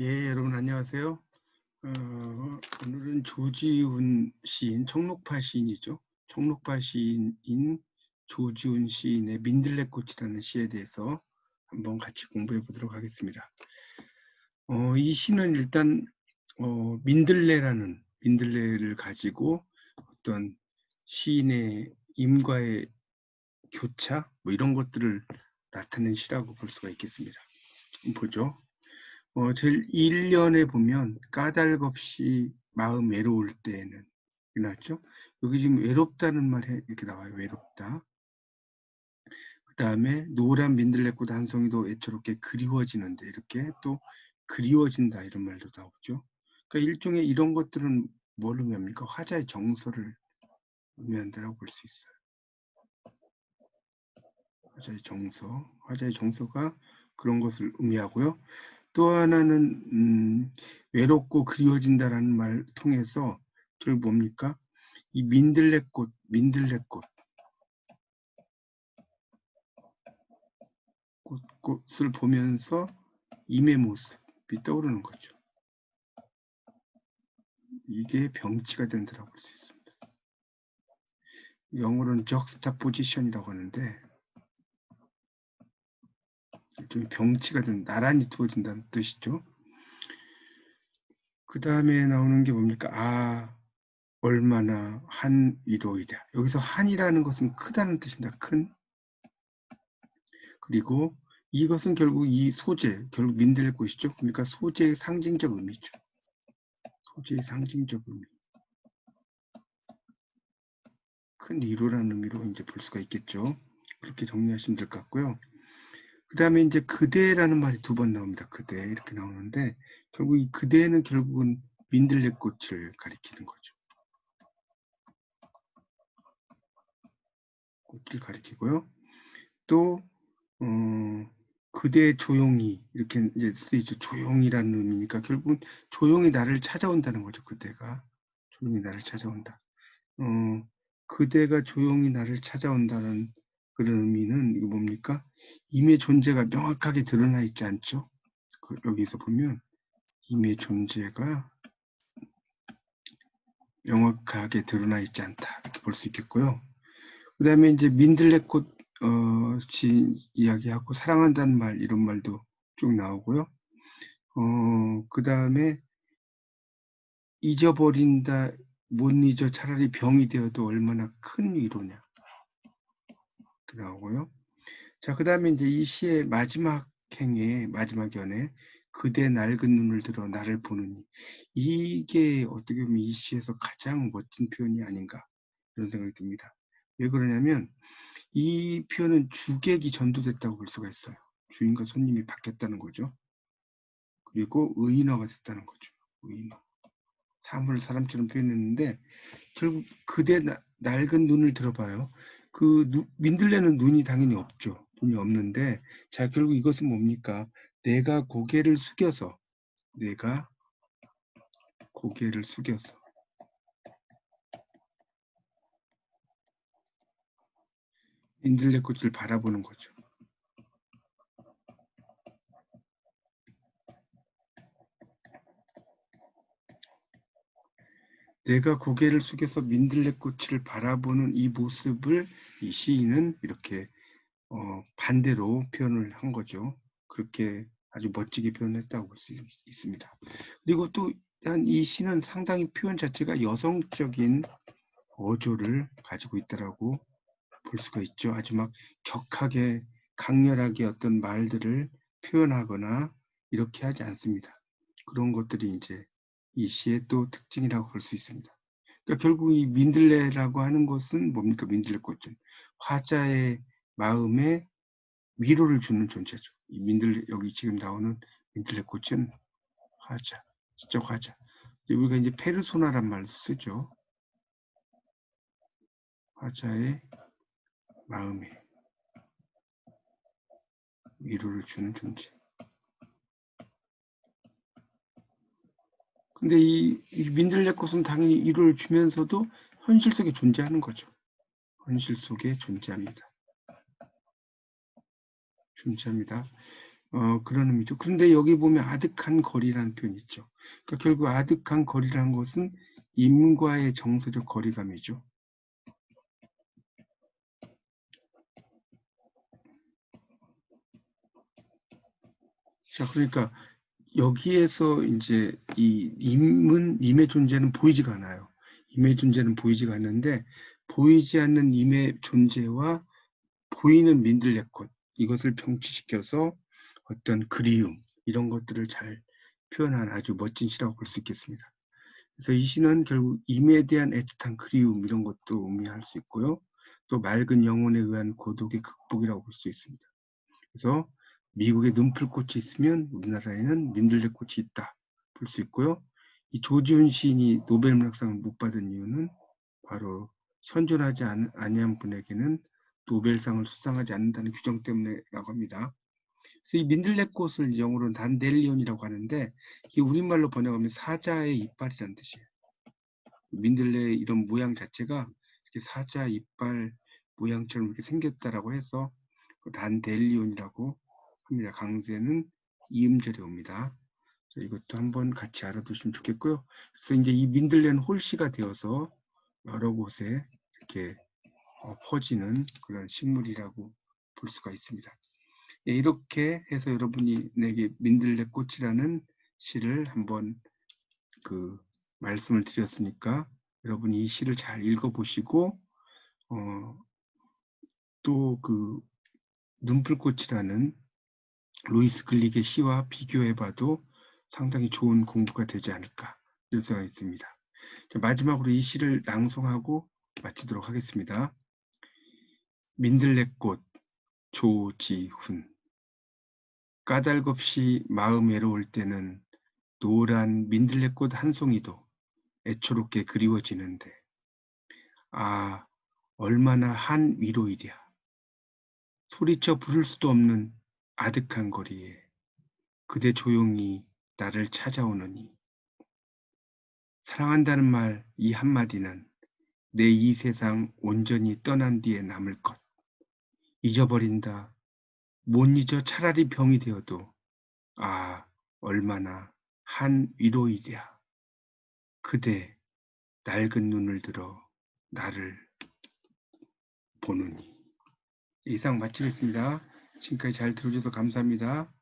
예, 여러분 안녕하세요. 어, 오늘은 조지훈 시인, 청록파 시인이죠. 청록파 시인인 조지훈 시인의 민들레꽃이라는 시에 대해서 한번 같이 공부해 보도록 하겠습니다. 어, 이 시는 일단 어, 민들레라는 민들레를 가지고 어떤 시인의 임과의 교차 뭐 이런 것들을 나타낸 시라고 볼 수가 있겠습니다. 보죠. 어, 제일 1년에 보면 까닭없이 마음 외로울 때에는 나왔죠. 여기 지금 외롭다는 말이 이렇게 나와요. 외롭다. 그 다음에 노란 민들레꽃 한 송이도 애처롭게 그리워지는데 이렇게 또 그리워진다 이런 말도 나오죠. 그러니까 일종의 이런 것들은 뭘 의미합니까? 화자의 정서를 의미한다고 볼 수 있어요. 화자의 정서, 화자의 정서가 그런 것을 의미하고요. 또 하나는 음, 외롭고 그리워진다라는 말 통해서 결국 뭡니까? 이 민들레꽃, 민들레꽃 꽃, 꽃 을 보면서 임의 모습이 떠오르는 거죠. 이게 병치가 된다고 볼 수 있습니다. 영어로는 적스타 포지션이라고 하는데 일종의 병치가 된 나란히 두어진다는 뜻이죠. 그 다음에 나오는 게 뭡니까? 아, 얼마나 한 위로이랴. 여기서 한이라는 것은 크다는 뜻입니다. 큰. 그리고 이것은 결국 이 소재, 결국 민들레 꽃이죠. 그러니까 소재의 상징적 의미죠. 소재의 상징적 의미. 큰 위로라는 의미로 이제 볼 수가 있겠죠. 그렇게 정리하시면 될 것 같고요. 그 다음에 이제 그대라는 말이 두 번 나옵니다. 그대 이렇게 나오는데 결국 이 그대는 결국은 민들레꽃을 가리키는 거죠. 꽃을 가리키고요. 또 어, 그대 조용히 이렇게 이제 쓰이죠. 조용이라는 의미니까 결국은 조용히 나를 찾아온다는 거죠. 그대가 조용히 나를 찾아온다. 어, 그대가 조용히 나를 찾아온다는 그런 의미는 이거 뭡니까? 임의 존재가 명확하게 드러나 있지 않죠? 그 여기서 보면 임의 존재가 명확하게 드러나 있지 않다 이렇게 볼 수 있겠고요. 그 다음에 이제 민들레꽃 어, 지 이야기하고 사랑한다는 말 이런 말도 쭉 나오고요. 어, 그 다음에 잊어버린다 못 잊어 차라리 병이 되어도 얼마나 큰 위로냐 나오고요. 자, 그 다음에 이제 이 시의 마지막 행에 마지막 연에 그대 낡은 눈을 들어 나를 보느니 이게 어떻게 보면 이 시에서 가장 멋진 표현이 아닌가 이런 생각이 듭니다. 왜 그러냐면 이 표현은 주객이 전도됐다고 볼 수가 있어요. 주인과 손님이 바뀌었다는 거죠. 그리고 의인화가 됐다는 거죠. 의인화. 사물을 사람처럼 표현했는데 결국 그대 나, 낡은 눈을 들어봐요. 그 누, 민들레는 눈이 당연히 없죠. 눈이 없는데 자 결국 이것은 뭡니까? 내가 고개를 숙여서 내가 고개를 숙여서 민들레 꽃을 바라보는 거죠. 내가 고개를 숙여서 민들레꽃을 바라보는 이 모습을 이 시인은 이렇게 어, 반대로 표현을 한 거죠. 그렇게 아주 멋지게 표현했다고 볼 수 있습니다. 그리고 또 이 시는 상당히 표현 자체가 여성적인 어조를 가지고 있다라고 볼 수가 있죠. 아주 막 격하게 강렬하게 어떤 말들을 표현하거나 이렇게 하지 않습니다. 그런 것들이 이제 이 시의 또 특징이라고 볼 수 있습니다. 그러니까 결국 이 민들레라고 하는 것은 뭡니까? 민들레꽃은 화자의 마음에 위로를 주는 존재죠. 이 민들레 여기 지금 나오는 민들레꽃은 화자, 지적 화자. 우리가 이제 페르소나란 말도 쓰죠. 화자의 마음에 위로를 주는 존재. 근데 이, 이 민들레꽃은 당연히 이를 주면서도 현실 속에 존재하는 거죠. 현실 속에 존재합니다. 존재합니다. 어, 그런 의미죠. 그런데 여기 보면 아득한 거리라는 표현이 있죠. 그러니까 결국 아득한 거리라는 것은 임과의 정서적 거리감이죠. 자, 그러니까 여기에서 이제 이 임은 임의 존재는 보이지가 않아요. 임의 존재는 보이지가 않는데 보이지 않는 임의 존재와 보이는 민들레꽃 이것을 병치시켜서 어떤 그리움 이런 것들을 잘 표현한 아주 멋진 시라고 볼 수 있겠습니다. 그래서 이 시는 결국 임에 대한 애틋한 그리움 이런 것도 의미할 수 있고요. 또 맑은 영혼에 의한 고독의 극복이라고 볼 수 있습니다. 그래서 미국에 눈풀꽃이 있으면 우리나라에는 민들레꽃이 있다 볼 수 있고요. 이 조지훈 시인이 노벨 문학상을 못 받은 이유는 바로 선존하지 아니한 분에게는 노벨상을 수상하지 않는다는 규정 때문에라고 합니다. 그래서 이 민들레꽃을 영어로는 단델리온이라고 하는데 이게 우리말로 번역하면 사자의 이빨이라는 뜻이에요. 민들레 이런 모양 자체가 사자 이빨 모양처럼 이렇게 생겼다라고 해서 그 단델리온이라고 합니다. 강세는 이음절에 옵니다. 이것도 한번 같이 알아두시면 좋겠고요. 그래서 이제 이 민들레는 홀씨가 되어서 여러 곳에 이렇게 어, 퍼지는 그런 식물이라고 볼 수가 있습니다. 예, 이렇게 해서 여러분이 내게 민들레 꽃이라는 시를 한번 그 말씀을 드렸으니까 여러분이 이 시를 잘 읽어보시고 어, 또 그 눈풀꽃이라는 루이스 글릭의 시와 비교해봐도 상당히 좋은 공부가 되지 않을까 이런 생각이 있습니다. 마지막으로 이 시를 낭송하고 마치도록 하겠습니다. 민들레꽃 조지훈 까닭없이 마음 외로울 때는 노란 민들레꽃 한 송이도 애초롭게 그리워지는데 아 얼마나 한 위로이랴 소리쳐 부를 수도 없는 아득한 거리에 그대 조용히 나를 찾아오느니 사랑한다는 말 이 한마디는 내 이 세상 온전히 떠난 뒤에 남을 것 잊어버린다. 못 잊어 차라리 병이 되어도 아 얼마나 한 위로이랴. 그대 낡은 눈을 들어 나를 보느니 이상 마치겠습니다. 지금까지 잘 들어줘서 감사합니다.